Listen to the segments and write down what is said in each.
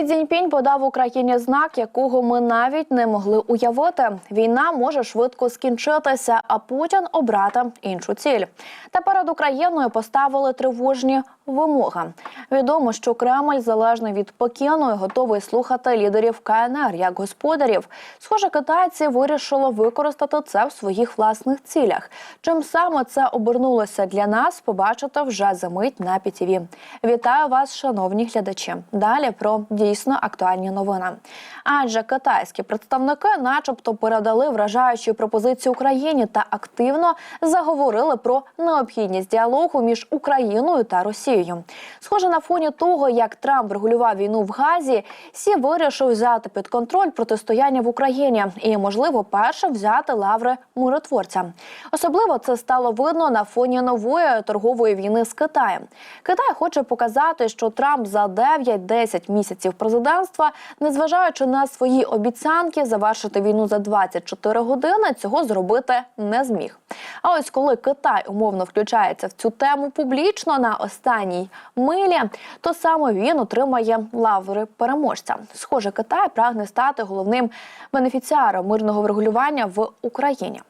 Сі Цзіньпінь подав Україні знак, якого ми навіть не могли уявити. Війна може швидко скінчитися, а Путін обрати іншу ціль. Та перед Україною поставили тривожні вимоги. Відомо, що Кремль залежний від Пекіну і готовий слухати лідерів КНР як господарів. Схоже, китайці вирішили використати це в своїх власних цілях. Чим саме це обернулося для нас, побачите вже за мить на ПІТІВІ. Вітаю вас, шановні глядачі. Далі про дійсно актуальні новини. Адже китайські представники, начебто, передали вражаючі пропозиції Україні та активно заговорили про необхідність діалогу між Україною та Росією. Схоже на фоні того, як Трамп регулював війну в Газі, Сі вирішив взяти під контроль протистояння в Україні і, можливо, перше взяти лаври миротворця. Особливо це стало видно на фоні нової торгової війни з Китаєм. Китай хоче показати, що Трамп за 9-10 місяців президентства, незважаючи на свої обіцянки завершити війну за 24 години, цього зробити не зміг. А ось коли Китай умовно включається в цю тему публічно на останній милі, то саме він отримає лаври переможця. Схоже, Китай прагне стати головним бенефіціаром мирного врегулювання в Україні.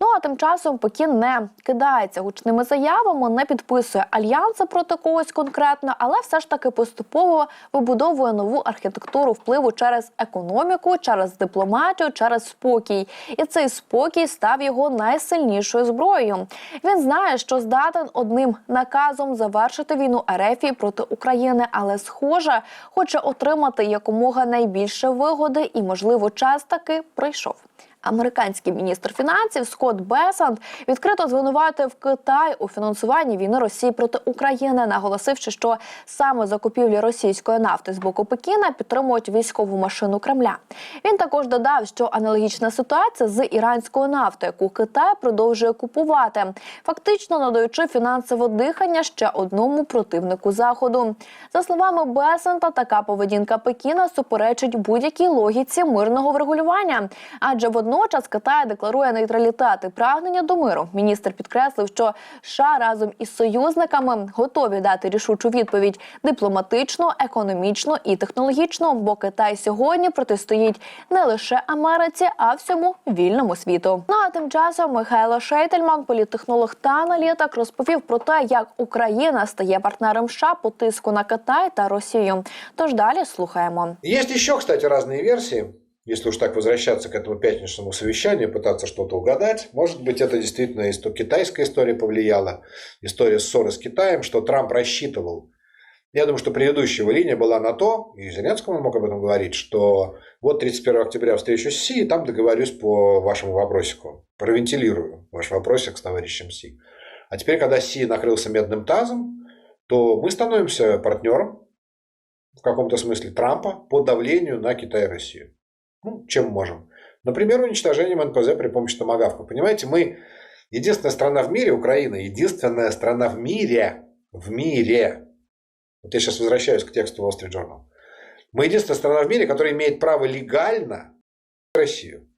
Ну а тим часом Пекін не кидається гучними заявами, не підписує альянси проти когось конкретно, але все ж таки поступово вибудовує нову архітектуру впливу через економіку, через дипломатію, через спокій. І цей спокій став його найсильнішою зброєю. Він знає, що здатен одним наказом завершити війну Ерефії проти України, але схоже, хоче отримати якомога найбільше вигоди, і можливо, час таки прийшов. Американський міністр фінансів Скотт Бесант відкрито звинуватив Китай у фінансуванні війни Росії проти України, наголосивши, що саме закупівлі російської нафти з боку Пекіна підтримують військову машину Кремля. Він також додав, що аналогічна ситуація з іранською нафтою, яку Китай продовжує купувати, фактично надаючи фінансове дихання ще одному противнику заходу. За словами Бесанта, така поведінка Пекіна суперечить будь-якій логіці мирного врегулювання, адже водночас Водночас Китай декларує нейтралітет і прагнення до миру. Міністр підкреслив, що США разом із союзниками готові дати рішучу відповідь дипломатично, економічно і технологічно. Бо Китай сьогодні протистоїть не лише Америці, а всьому вільному світу. Ну а тим часом Михайло Шейтельман, політтехнолог та аналітик, розповів про те, як Україна стає партнером США по тиску на Китай та Росію. Тож далі слухаємо. Есть еще, кстати, разные версии. Если уж так возвращаться к этому пятничному совещанию, пытаться что-то угадать, может быть, это действительно и китайская история повлияла, история ссоры с Китаем, что Трамп рассчитывал. Я думаю, что предыдущая линия была на то, и Зеленскому мог об этом говорить, что вот 31 октября встречусь с Си, и там договорюсь по вашему вопросику, провентилирую ваш вопросик с товарищем Си. А теперь, когда Си накрылся медным тазом, то мы становимся партнером, в каком-то смысле, Трампа по давлению на Китай и Россию. Ну, чем можем? Например, уничтожением НПЗ при помощи томагавка. Понимаете, мы единственная страна в мире, Украина, единственная страна в мире, в мире, вот я сейчас возвращаюсь к тексту Wall Street Journal, мы единственная страна в мире, которая имеет право легально Россию.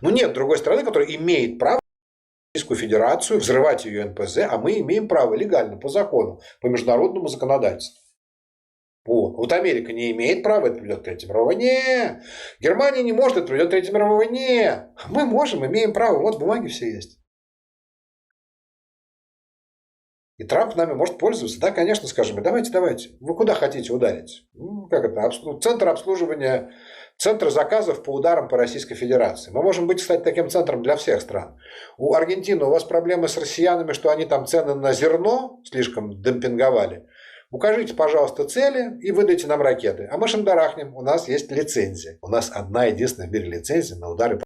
Но нет другой страны, которая имеет право Российскую Федерацию взрывать ее НПЗ, а мы имеем право легально, по закону, по международному законодательству. Вот. вот Америка не имеет права, это приведет к Третьей мировой войне. Германия не может, это приведет к Третьей мировой войне. Мы можем, имеем право, вот бумаги все есть. И Трамп нами может пользоваться. Да, конечно, скажем, давайте, давайте. Вы куда хотите ударить? Ну, как это? Центр обслуживания, центр заказов по ударам по Российской Федерации. Мы можем быть, кстати, таким центром для всех стран. У Аргентины у вас проблемы с россиянами, что они там цены на зерно слишком демпинговали. Укажите, пожалуйста, цели и выдайте нам ракеты. А мы шандарахнем. У нас есть лицензия. У нас одна единственная в мире лицензия на удары по...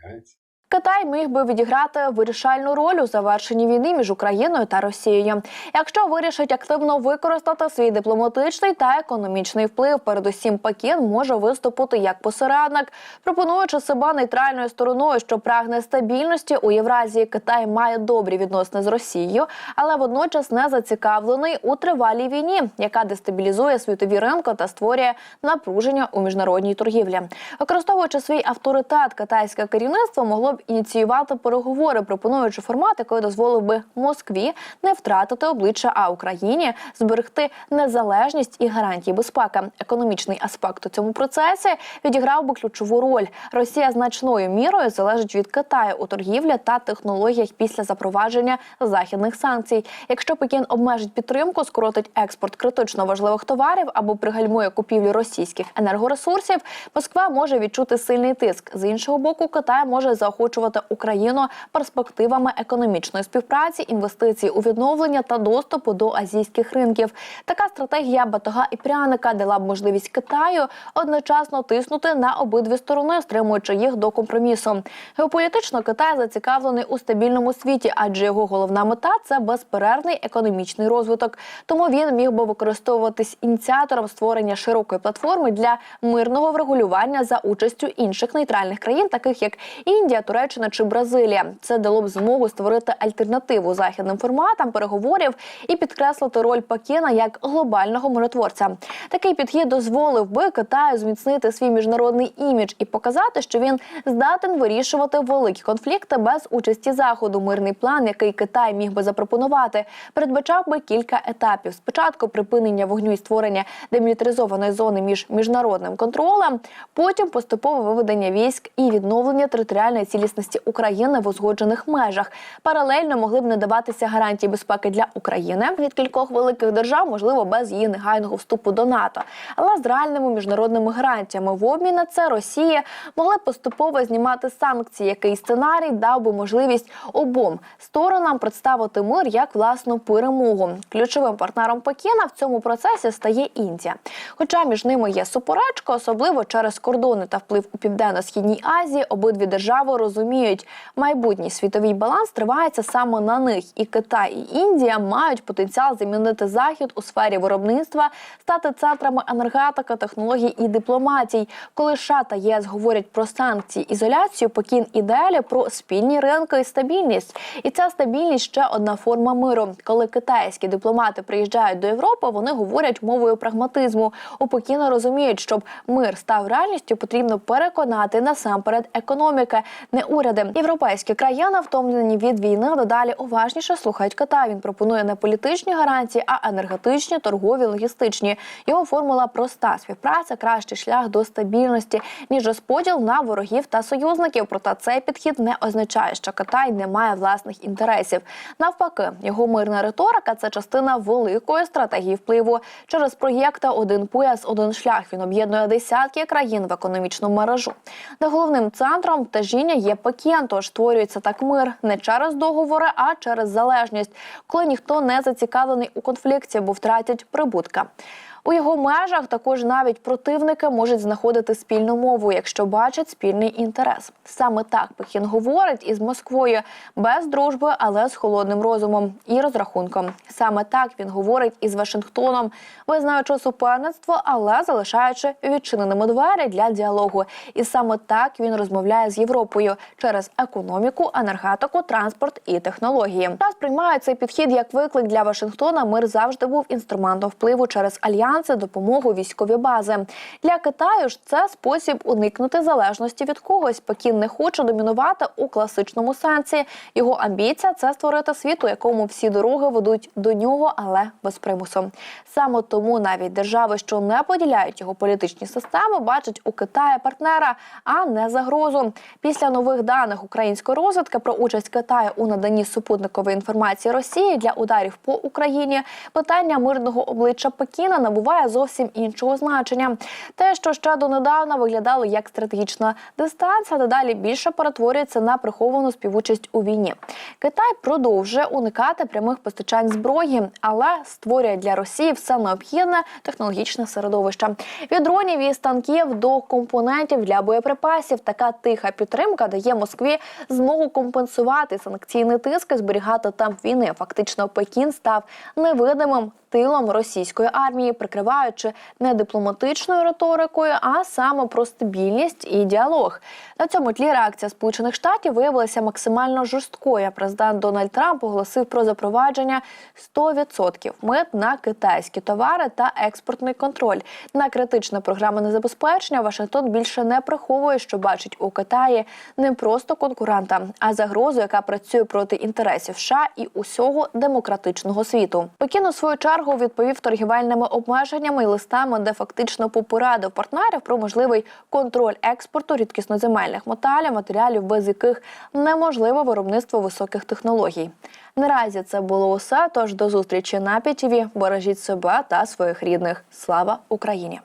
Понимаете? Китай міг би відіграти вирішальну роль у завершенні війни між Україною та Росією, якщо вирішить активно використати свій дипломатичний та економічний вплив. Передусім, Пекін може виступити як посередник, пропонуючи себе нейтральною стороною, що прагне стабільності у Євразії. Китай має добрі відносини з Росією, але водночас не зацікавлений у тривалій війні, яка дестабілізує світові ринки та створює напруження у міжнародній торгівлі. Використовуючи свій авторитет, китайське керівництво могло б ініціювати переговори, пропонуючи формат, який дозволив би Москві не втратити обличчя, а Україні зберегти незалежність і гарантії безпеки. Економічний аспект у цьому процесі відіграв би ключову роль. Росія значною мірою залежить від Китаю у торгівлі та технологіях після запровадження західних санкцій. Якщо Пекін обмежить підтримку, скоротить експорт критично важливих товарів або пригальмує купівлю російських енергоресурсів, Москва може відчути сильний тиск. З іншого боку, Китай може заохочувати Україну перспективами економічної співпраці, інвестицій у відновлення та доступу до азійських ринків. Така стратегія батога і пряника дала б можливість Китаю одночасно тиснути на обидві сторони, стримуючи їх до компромісу. Геополітично Китай зацікавлений у стабільному світі, адже його головна мета це безперервний економічний розвиток. Тому він міг би використовуватись ініціатором створення широкої платформи для мирного врегулювання за участю інших нейтральних країн, таких як Індія, Туреччина чи Бразилія. Це дало б змогу створити альтернативу західним форматам переговорів і підкреслити роль Пекіна як глобального миротворця. Такий підхід дозволив би Китаю зміцнити свій міжнародний імідж і показати, що він здатен вирішувати великі конфлікти без участі заходу. Мирний план, який Китай міг би запропонувати, передбачав би кілька етапів. Спочатку припинення вогню і створення демілітаризованої зони між міжнародним контролем, потім поступове виведення військ і відновлення територіальної цілісності України в узгоджених межах. Паралельно могли б надаватися гарантії безпеки для України від кількох великих держав, можливо, без її негайного вступу до НАТО, але з реальними міжнародними гарантіями. В обмін на це Росія могла б поступово знімати санкції, який сценарій дав би можливість обом сторонам представити мир як власну перемогу. Ключовим партнером Пекіна в цьому процесі стає Індія. Хоча між ними є суперечка, особливо через кордони та вплив у південно-східній Азії, обидві держави розуміють, майбутній світовий баланс тривається саме на них, і Китай і Індія мають потенціал замінити захід у сфері виробництва, стати центрами енергетики, технологій і дипломатій. Коли США та ЄС говорять про санкції, ізоляцію, Пекін і далі про спільні ринки і стабільність. І ця стабільність ще одна форма миру. Коли китайські дипломати приїжджають до Європи, вони говорять мовою прагматизму. У Пекіна розуміють, щоб мир став реальністю, потрібно переконати насамперед економіки, не уряди. Європейські країни, втомлені від війни, дедалі уважніше слухають Китай. Він пропонує не політичні гарантії, а енергетичні, торгові, логістичні. Його формула проста: співпраця, кращий шлях до стабільності, ніж розподіл на ворогів та союзників. Проте цей підхід не означає, що Китай не має власних інтересів. Навпаки, його мирна риторика це частина великої стратегії впливу через проєкти Один пояс, один шлях. Він об'єднує десятки країн в економічну мережу. Де головним центром тежіння є Пекін, тож створюється так мир не через договори, а через залежність, коли ніхто не зацікавлений у конфлікті, бо втратять прибутка. У його межах також навіть противники можуть знаходити спільну мову, якщо бачать спільний інтерес. Саме так Пекін говорить із Москвою без дружби, але з холодним розумом і розрахунком. Саме так він говорить із Вашингтоном, визнаючи суперництво, але залишаючи відчиненими двері для діалогу. І саме так він розмовляє з Європою через економіку, енергетику, транспорт і технології. Та сприймає цей підхід як виклик для Вашингтона. Мир завжди був інструментом впливу через альянс альянси, допомогу, військові бази. Для Китаю ж це спосіб уникнути залежності від когось. Пекін не хоче домінувати у класичному сенсі. Його амбіція це створити світ, у якому всі дороги ведуть до нього, але без примусу. Саме тому навіть держави, що не поділяють його політичні системи, бачать у Китаї партнера, а не загрозу. Після нових даних української розвідки про участь Китаю у наданні супутникової інформації Росії для ударів по Україні питання мирного обличчя Пекіна набуває зовсім іншого значення. Те, що ще донедавна виглядало як стратегічна дистанція, дедалі більше перетворюється на приховану співучасть у війні. Китай продовжує уникати прямих постачань зброї, але створює для Росії все необхідне технологічне середовище. Від дронів і станків до компонентів для боєприпасів. Така тиха підтримка дає Москві змогу компенсувати санкційний тиск і зберігати темп війни. Фактично, Пекін став невидимим тилом російської армії, прикриваючи не дипломатичною риторикою, а саме про стабільність і діалог. На цьому тлі реакція Сполучених Штатів виявилася максимально жорсткою. Президент Дональд Трамп оголосив про запровадження 100% мит на китайські товари та експортний контроль. На критичне програмне забезпечення Вашингтон більше не приховує, що бачить у Китаї не просто конкурента, а загрозу, яка працює проти інтересів США і усього демократичного світу. Пекін у свою чергу відповів торгівельними обмеженнями і листами, де фактично попередив партнерів про можливий контроль експорту рідкісноземельних металів, матеріалів, без яких неможливо виробництво високих технологій. Наразі це було усе. Тож до зустрічі на ПІТІВІ. Бережіть себе та своїх рідних. Слава Україні!